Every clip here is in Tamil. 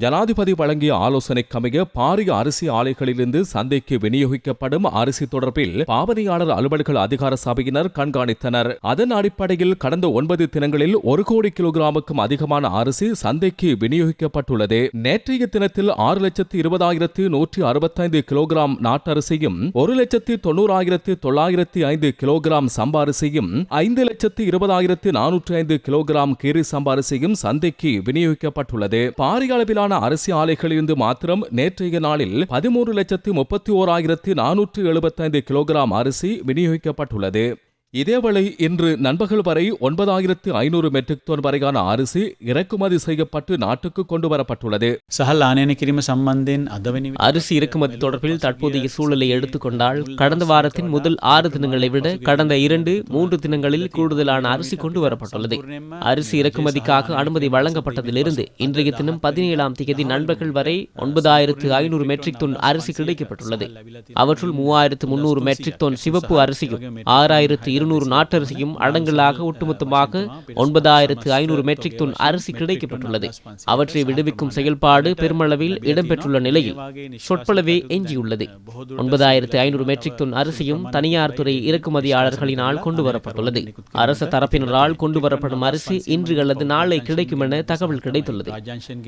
ஜனாதிபதி வழங்கிய ஆலோசனைக்கமைய பாரிய அரிசி ஆலைகளிலிருந்து சந்தைக்கு விநியோகிக்கப்படும் அரிசி தொடர்பில் பாவனையாளர் அலுவல்கள் அதிகார சபையினர் கண்காணித்தனர். அதன் அடிப்படையில் கடந்த ஒன்பது தினங்களில் ஒரு கோடி கிலோகிராமுக்கும் அதிகமான அரிசி சந்தைக்கு விநியோகிக்கப்பட்டுள்ளது. நேற்றைய தினத்தில் ஆறு லட்சத்து இருபதாயிரத்து நூற்றி அறுபத்தைந்து கிலோகிராம் நாட்டரிசியும் ஒரு லட்சத்து தொண்ணூறாயிரத்து தொள்ளாயிரத்து ஐந்து கிலோகிராம் சம்பாரிசியும் ஐந்து லட்சத்து இருபதாயிரத்து நானூற்றி ஐந்து கிலோகிராம் கீரி சம்பாரிசியும் சந்தைக்கு விநியோகிக்கப்பட்டுள்ளது. பாரிய அளவிலான அரிசி ஆலைகளிலிருந்து மாத்திரம் நேற்றைய நாளில் பதிமூன்று லட்சத்து முப்பத்தி ஓராயிரத்து நானூற்று எழுபத்தைந்து கிலோகிராம் அரிசி விநியோகிக்கப்பட்டுள்ளது. இதேவேளை இன்று நண்பகல் வரை ஒன்பதாயிரத்து ஐநூறு மெட்ரிக் டன் வரையான அரிசி இறக்குமதி செய்யப்பட்டு நாட்டுக்கு கொண்டு வரப்பட்டுள்ளது அரிசி இறக்குமதி தொடர்பில் தற்போதைய சூழலை எடுத்துக்கொண்டால் கடந்த வாரத்தின் முதல் ஆறு தினங்களை விட கடந்த இரண்டு மூன்று தினங்களில் கூடுதலான அரிசி கொண்டு வரப்பட்டுள்ளது. அரிசி இறக்குமதிக்காக அனுமதி வழங்கப்பட்டதிலிருந்து இன்றைய தினம் பதினேழாம் தேதி நண்பர்கள் வரை ஒன்பதாயிரத்து ஐநூறு மெட்ரிக் டன் அரிசி கிடைக்கப்பட்டுள்ளது. அவற்றுள் மூவாயிரத்து முன்னூறு மெட்ரிக் டன் சிவப்பு அரிசியும் ஆறாயிரத்து இருநூறு நாட்டரிசியும் அடங்கலாக ஒட்டுமொத்தமாக ஒன்பதாயிரத்து ஐநூறு மெட்ரிக் டன் அரிசி கிடைக்கப்பட்டுள்ளது அவற்றை விடுவிக்கும் செயல்பாடு பெருமளவில் இடம்பெற்றுள்ள நிலையில் சொற்பளவே எஞ்சியுள்ளது ஒன்பதாயிரத்து ஐநூறு மெட்ரிக் டன் அரிசியும் தனியார் துறை இறக்குமதியாளர்களினால் கொண்டு வரப்பட்டுள்ளது அரசு தரப்பினரால் கொண்டு வரப்படும் அரிசி இன்று அல்லது நாளை கிடைக்கும் என தகவல் கிடைத்துள்ளது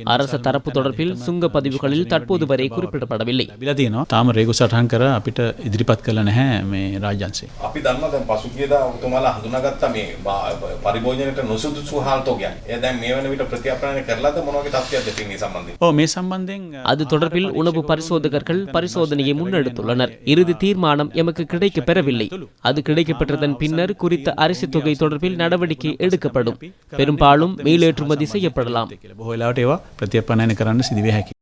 அரச தரப்பு தொடர்பில் சுங்க பதிவுகளில் தற்போது வரை குறிப்பிடப்படவில்லை ලැබිලා තියෙනවා තාම රේගු සටහන් කර අපිට ඉදිරිපත් කළ නැහැ මේ රාජ්‍යන්සේ. අපි දන්නවා දැන් පසුගියදා ඔබතුමාලා හඳුනාගත්තා මේ බා- පරිභෝජනයට නුසුදුසු හාල්තෝ කියන්නේ. ඒ දැන් මේ වෙන විට ප්‍රතිඅප්‍රාණය කරලාද මොන වගේ තත්ත්වයක්ද තියෙන්නේ සම්බන්ධයෙන්? ඕ මේ සම්බන්ධයෙන් அது தொடர்பில் உணவு பரிசோதகர்கள் பரிசோதனையை முன்னெடுத்துள்ளனர் இறுதி தீர்மானம் எமக்கு கிடைக்கப் பெறவில்லை அது கிடைக்கப்பெற்றதன் பின்னர் குறித்த அரிசி தொகை தொடர்பில் நடவடிக்கை எடுக்கப்படும் பெரும்பாலும் மீளேற்றுமதி செய்யப்படலாம் බොහෝ වෙලාවට ඒවා ප්‍රතිඅප්‍රාණය කරන්න සිදුවිය හැකි.